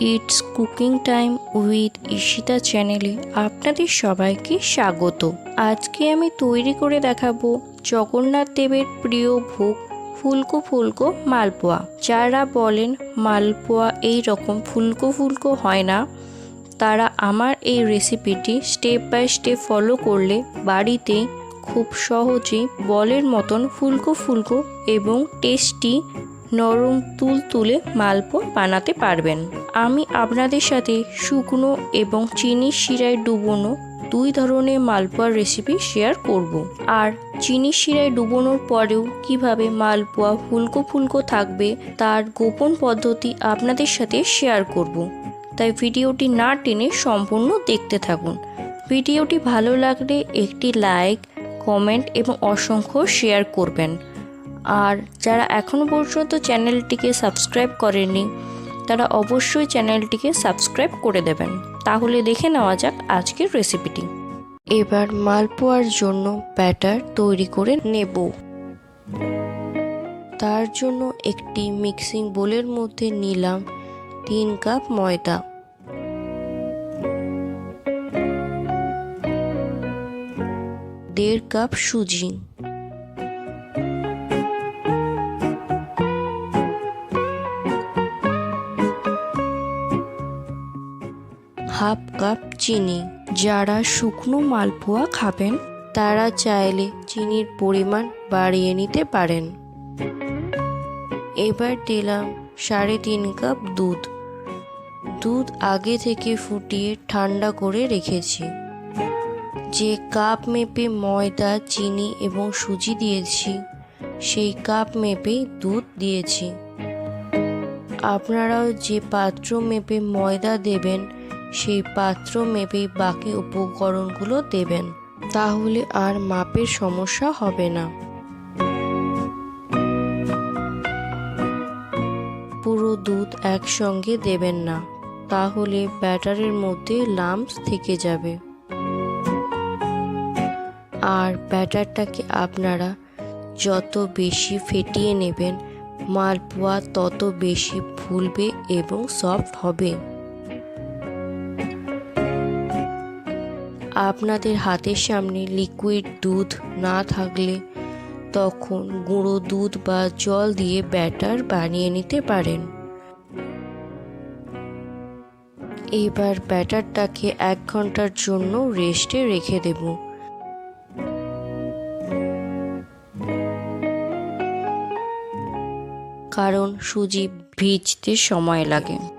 It's cooking time with Ishita চ্যানেলে আপনাদের সবাইকে স্বাগত। আজকে আমি তৈরি করে দেখাবো জগন্নাথ দেবের প্রিয় ভোগ ফুলকো ফুলকো মালপোয়া। যারা বলেন মালপোয়া এই রকম ফুলকো ফুলকো হয় না, তারা আমার এই রেসিপিটি স্টেপ বাই স্টেপ ফলো করলে বাড়িতে খুব সহজেই বলের মতন ফুলকো ফুলকো এবং টেস্টি নরম তুল তুলে মালপোয়া বানাতে পারবেন আমি আপনাদের সাথে শুকনো এবং চিনির শিরায় ডুবোনো দুই ধরনের মালপোয়ার রেসিপি শেয়ার করব। আর চিনির শিরায় ডুবোনোর পরেও কীভাবে মালপোয়া ফুলকো ফুলকো থাকবে তার গোপন পদ্ধতি আপনাদের সাথে শেয়ার করব। তাই ভিডিওটি না টেনে সম্পূর্ণ দেখতে থাকুন ভিডিওটি ভালো লাগলে একটি লাইক কমেন্ট এবং অসংখ্য শেয়ার করবেন আর যারা এখনও পর্যন্ত চ্যানেলটিকে সাবস্ক্রাইব করেনি তারা অবশ্যই চ্যানেলটিকে সাবস্ক্রাইব করে দেবেন। তাহলে দেখে নেওয়া যাক আজকের রেসিপিটি। এবার মালপোয়ার জন্য ব্যাটার তৈরি করে নেব। তার জন্য একটি মিক্সিং বোলের মধ্যে নিলাম তিন কাপ ময়দা। দেড় কাপ সুজি। হাফ কাপ চিনি। যারা শুকনো মালপোয়া খাবেন, তারা চাইলে চিনির পরিমাণ বাড়িয়ে নিতে পারেন। এবার দিলাম সাড়ে তিন কাপ দুধ। দুধ আগে থেকে ফুটিয়ে ঠান্ডা করে রেখেছি। যে কাপ মেপে ময়দা, চিনি এবং সুজি দিয়েছি, সেই কাপ মেপেই দুধ দিয়েছি। আপনারাও যে পাত্র মেপে ময়দা দেবেন সেই পাত্র মেপেই বাকি উপকরণগুলো দেবেন। তাহলে আর মাপের সমস্যা হবে না। পুরো দুধ একসঙ্গে দেবেন না। তাহলে ব্যাটারের মধ্যে লাম্পস থেকে যাবে। আর ব্যাটারটাকে আপনারা যত বেশি ফেটিয়ে নেবেন, মালপোয়া তত বেশি ফুলবে এবং সফট হবে। আপনাদের হাতের সামনে লিকুইড দুধ না থাকলে তখন গুঁড়ো দুধ বা জল দিয়ে ব্যাটার বানিয়ে নিতে পারেন। এবার ব্যাটারটাকে এক ঘণ্টার জন্য রেস্টে রেখে দেব। কারণ সুজি ভিজতে সময় লাগে।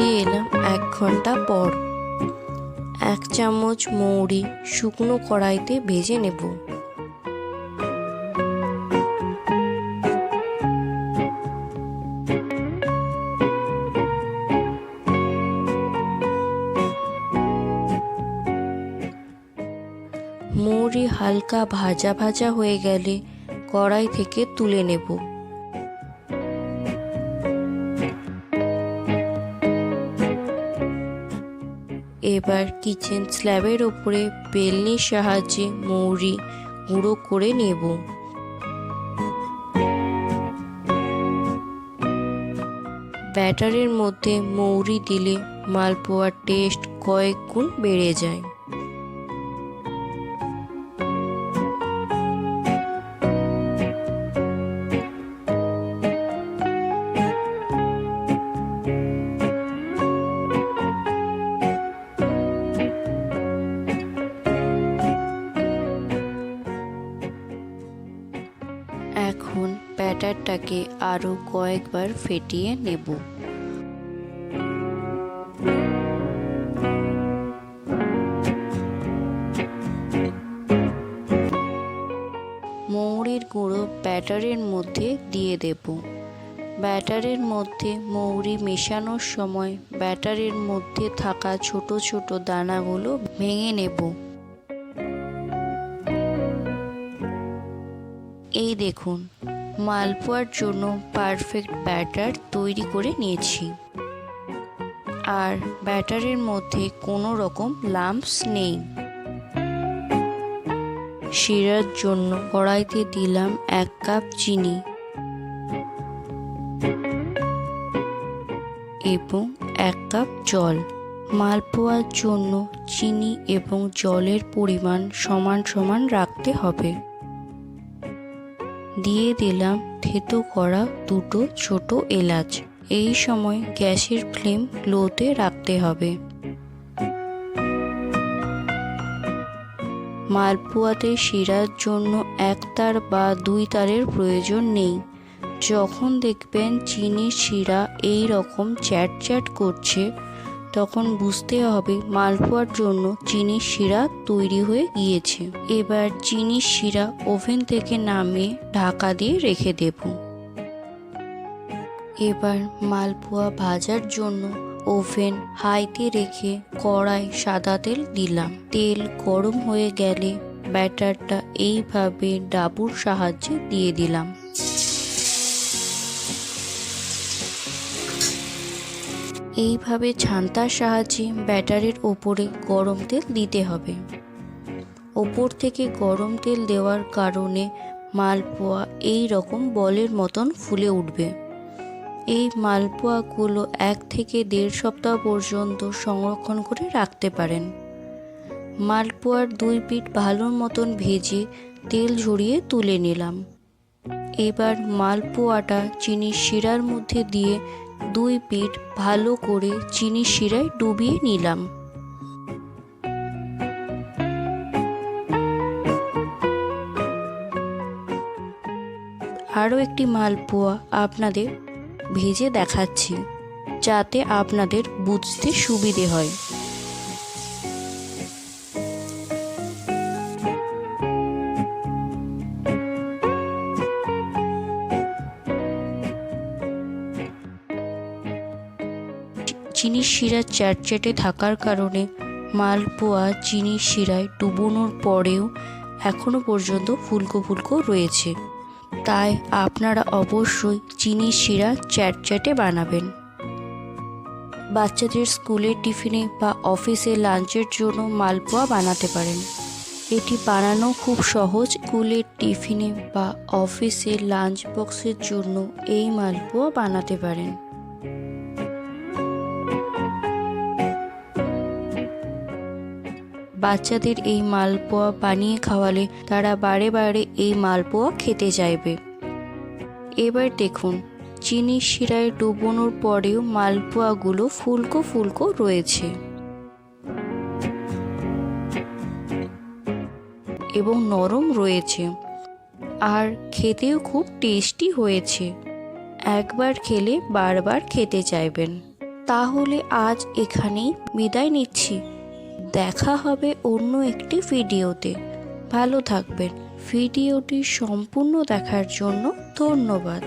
ফিরে এলাম এক ঘণ্টা পর। এক চামচ মৌরি শুকনো কড়াইতে ভেজে নেব। মৌরি হালকা ভাজা ভাজা হয়ে গেলে কড়াই থেকে তুলে নেব। এবার কিচেন স্ল্যাবের ওপরে বেলনির সাহায্যে মৌরি গুঁড়ো করে নেব। ব্যাটারের মধ্যে মৌরি দিলে মালপোয়ার টেস্ট কয়েক গুণ বেড়ে যায়। ব্যাটারটাকে আরও কয়েকবার ফেটিয়ে নেব। মৌরির গুঁড়ো ব্যাটারের মধ্যে দিয়ে দেব। ব্যাটারের মধ্যে মৌরি মেশানোর সময় ব্যাটারের মধ্যে থাকা ছোট ছোট দানাগুলো ভেঙে নেব। এই দেখুন মালপোয়ার জন্য পারফেক্ট ব্যাটার তৈরি করে নিয়েছি। আর ব্যাটারের মধ্যে কোনো রকম লাম্পস নেই। শিরার জন্য কড়াইতে দিলাম এক কাপ চিনি। এবং এক কাপ জল। মালপোয়ার জন্য চিনি এবং জলের পরিমাণ সমান সমান রাখতে হবে। দিয়ে দিলাম থেতো করা দুটো ছোট এলাচ। এই সময় গ্যাসের ফ্লেম লোতে রাখতে হবে। মালপোয়াতে শিরার জন্য এক তার বা দুই তারের প্রয়োজন নেই। যখন দেখবেন চিনির শিরা এই রকম চ্যাট চ্যাট করছে তখন বুঝতে হবে মালপোয়ার জন্য চিনির শিরা তৈরি হয়ে গিয়েছে। এবার চিনির শিরা ওভেন থেকে নামিয়ে ঢাকা দিয়ে রেখে দেব। এবার মালপোয়া ভাজার জন্য ওভেন হাইতে রেখে কড়াই সাদা তেল দিলাম। তেল গরম হয়ে গেলে ব্যাটারটা এইভাবে ডাবুর সাহায্যে দিয়ে দিলাম। এইভাবে ছান্তার সাহায্যে ব্যাটারের ওপরে গরম তেল দিতে হবে। ওপর থেকে গরম তেল দেওয়ার কারণে মালপোয়া এই রকম বলের মতন ফুলে উঠবে। এই মালপোয়াগুলো এক থেকে দেড় সপ্তাহ পর্যন্ত সংরক্ষণ করে রাখতে পারেন। মালপোয়ার দুই পিঠ ভালো মতন ভেজে তেল ঝরিয়ে তুলে নিলাম। এবার মালপোয়াটা চিনির শিরার মধ্যে দিয়ে দুই পিঠ ভালো করে চিনি শিরায় ডুবিয়ে নিলাম। আরও একটি মালপোয়া আপনাদের ভেজে দেখাচ্ছি, যাতে আপনাদের বুঝতে সুবিধে হয়। চিনির শিরা চ্যাটচ্যাটে থাকার কারণে মালপোয়া চিনির শিরায় ডুবোনোর পরেও এখনও পর্যন্ত ফুলকো ফুলকো রয়েছে। তাই আপনারা অবশ্যই চিনির শিরা চ্যাটচ্যাটে বানাবেন। বাচ্চাদের স্কুলের টিফিনে বা অফিসে লাঞ্চের জন্য মালপোয়া বানাতে পারেন। এটি বানানো খুব সহজ। স্কুলের টিফিনে বা অফিসে লাঞ্চ বক্সের জন্য এই মালপোয়া বানাতে পারেন। বাচ্চাদের এই মালপোয়া বানিয়ে খাওয়ালে তারা বারে বারে এই মালপোয়া খেতে চাইবে। এবার দেখুন চিনির শিরায় ডুবোনোর পরেও মালপোয়াগুলো ফুলকো ফুলকো রয়েছে। এবং নরম রয়েছে। আর খেতেও খুব টেস্টি হয়েছে। একবার খেলে বারবার খেতে চাইবেন। তাহলে আজ এখানেই বিদায় নিচ্ছি। দেখা হবে অন্য একটি ভিডিওতে। ভালো থাকবেন। ভিডিওটি সম্পূর্ণ দেখার জন্য ধন্যবাদ।